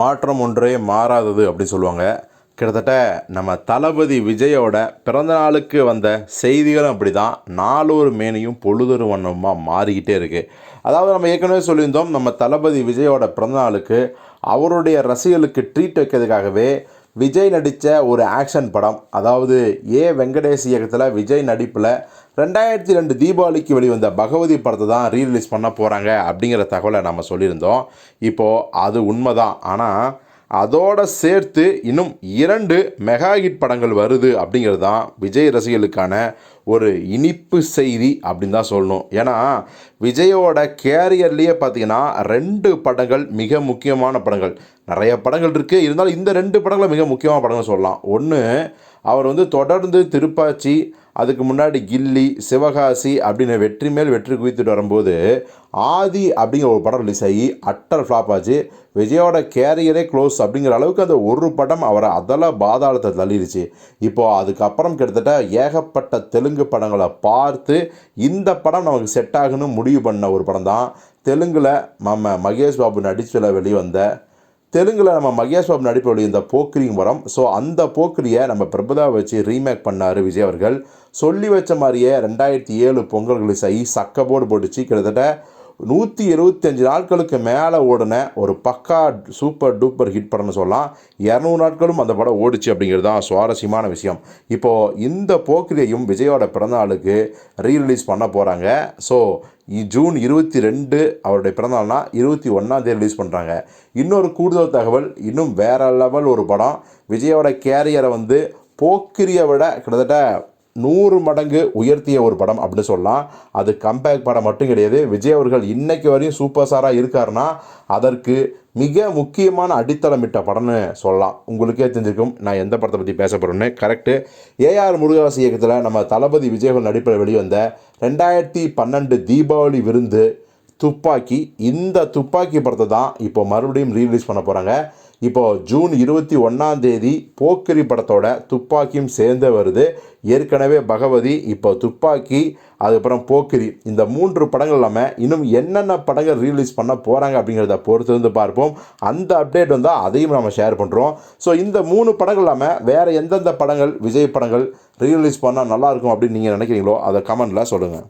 மாற்றம் ஒன்றே மாறாதது அப்படின்னு சொல்லுவாங்க. கிட்டத்தட்ட நம்ம தளபதி விஜயோட பிறந்தநாளுக்கு வந்த செய்திகளும் அப்படி தான் நாளொரு மேனியும் பொழுதொரு வண்ணமாக மாறிக்கிட்டே இருக்குது அதாவது நம்ம ஏற்கனவே சொல்லியிருந்தோம் நம்ம தளபதி விஜயோட பிறந்தநாளுக்கு அவருடைய ரசிகர்களுக்கு ட்ரீட் வைக்கிறதுக்காகவே விஜய் நடித்த ஒரு ஆக்ஷன் படம். அதாவது ஏ. வெங்கடேஷ் இயக்கத்தில் விஜய் நடிப்பில் ரெண்டாயிரத்தி ரெண்டு தீபாவளிக்கு வெளிவந்த பகவதி படத்தை தான் ரீரிலீஸ் பண்ண போகிறாங்க அப்படிங்கிற தகவலை நம்ம சொல்லியிருந்தோம். இப்போது அது உண்மைதான். ஆனால் அதோட சேர்த்து இன்னும் இரண்டு மெகா ஹிட் படங்கள் வருது அப்படிங்கிறது தான் விஜய் ரசிகர்களுக்கான ஒரு இனிப்பு செய்தி அப்படின்னு தான் சொல்லணும். ஏன்னா விஜயோட கேரியர்லேயே பார்த்தீங்கன்னா ரெண்டு படங்கள் மிக முக்கியமான படங்கள். நிறைய படங்கள் இருக்குது இருந்தாலும் இந்த ரெண்டு படங்களும் மிக முக்கியமான படங்கள் சொல்லலாம். ஒன்று அவர் வந்து தொடர்ந்து திருப்பாச்சி அதுக்கு முன்னாடி கில்லி சிவகாசி அப்படின்னு வெற்றி மேல் வெற்றி குவித்துட்டு வரும்போது ஆதி அப்படிங்கிற ஒரு படம் ரிலீஸ் ஆகி அட்டர் ஃப்ளாப் ஆச்சு. விஜயோட கேரியரே க்ளோஸ் அப்படிங்கிற அளவுக்கு அந்த ஒரு படம் அவரை அதெல்லாம் பாதாளத்தை தள்ளிடுச்சு இப்போது அதுக்கப்புறம் கிட்டத்தட்ட ஏகப்பட்ட தெலுங்கு படங்களை பார்த்து இந்த படம் நமக்கு செட் ஆகணும்னு முடிவு பண்ண ஒரு படம் தான் தெலுங்கில் நம்ம மகேஷ் பாபு நடிச்சில் வெளிவந்த தெலுங்கில் நம்ம மகேஷ் பாபு நடிப்பில் இந்த போக்கிரியும் வரம். ஸோ அந்த போக்கிரியை நம்ம பிரபுதா வச்சு ரீமேக் பண்ணார் விஜய் அவர்கள். சொல்லி வச்ச மாதிரியே ரெண்டாயிரத்தி ஏழு பொங்கல் ரிலீஸ் ஆகி போட்டுச்சு. கிட்டத்தட்ட நூற்றி எழுபத்தஞ்சு நாட்களுக்கு மேலே ஓடின ஒரு பக்கா சூப்பர் டூப்பர் ஹிட் படம்னு சொல்லலாம். இரநூறு நாட்களும் அந்த படம் ஓடிச்சு அப்படிங்கிறது தான் சுவாரஸ்யமான விஷயம். இப்போது இந்த போக்கிரியையும் விஜயோட பிறந்தநாளுக்கு ரீரிலீஸ் பண்ண போகிறாங்க ஸோ ஜூன் இருபத்தி ரெண்டு அவருடைய பிறந்தநாள்னா இருபத்தி ஒன்றாந்தேதி ரிலீஸ் பண்ணுறாங்க இன்னொரு கூடுதல் தகவல் இன்னும் வேறு லெவல் ஒரு படம். விஜயோட கேரியரை வந்து போக்கிரியை விட கிட்டத்தட்ட நூறு மடங்கு உயர்த்திய ஒரு படம் அப்படின்னு சொல்லலாம். அது கம்பேக் படம் மட்டும் கிடையாது. விஜய் அவர்கள் இன்னைக்கு வரையும் சூப்பர் ஸ்டாராக இருக்காருன்னா அதற்கு மிக முக்கியமான அடித்தளமிட்ட படம்னு சொல்லலாம். உங்களுக்கே தெரிஞ்சிருக்கும் நான் எந்த படத்தை பற்றி பேச போகிறேன்னு கரெக்டு ஏஆர் முருகதாஸ் இயக்கத்தில் நம்ம தளபதி விஜய் நடிப்பில் வெளிவந்த ரெண்டாயிரத்தி பன்னெண்டு தீபாவளி விருந்து துப்பாக்கி. இந்த துப்பாக்கி படத்தை தான் இப்போ மறுபடியும் ரீலீஸ் பண்ண போகிறாங்க இப்போது ஜூன் இருபத்தி ஒன்றாம் தேதி போக்கிரி படத்தோட துப்பாக்கியும் சேர்ந்து வருது. ஏற்கனவே பகவதி இப்போ துப்பாக்கி அதுக்கப்புறம் போக்கிரி. இந்த மூன்று படங்கள் இல்லாமல் இன்னும் என்னென்ன படங்கள் ரீலீஸ் பண்ண போகிறாங்க அப்படிங்கிறத பொறுத்து வந்து பார்ப்போம். அந்த அப்டேட் வந்தால் அதையும் நம்ம ஷேர் பண்ணுறோம் ஸோ இந்த மூணு படங்கள் இல்லாமல் வேறு எந்தெந்த படங்கள் விஜய் படங்கள் ரீலீஸ் பண்ணால் நல்லாயிருக்கும் அப்படின்னு நீங்கள் நினைக்கிறீங்களோ அதை கமெண்டில் சொல்லுங்கள்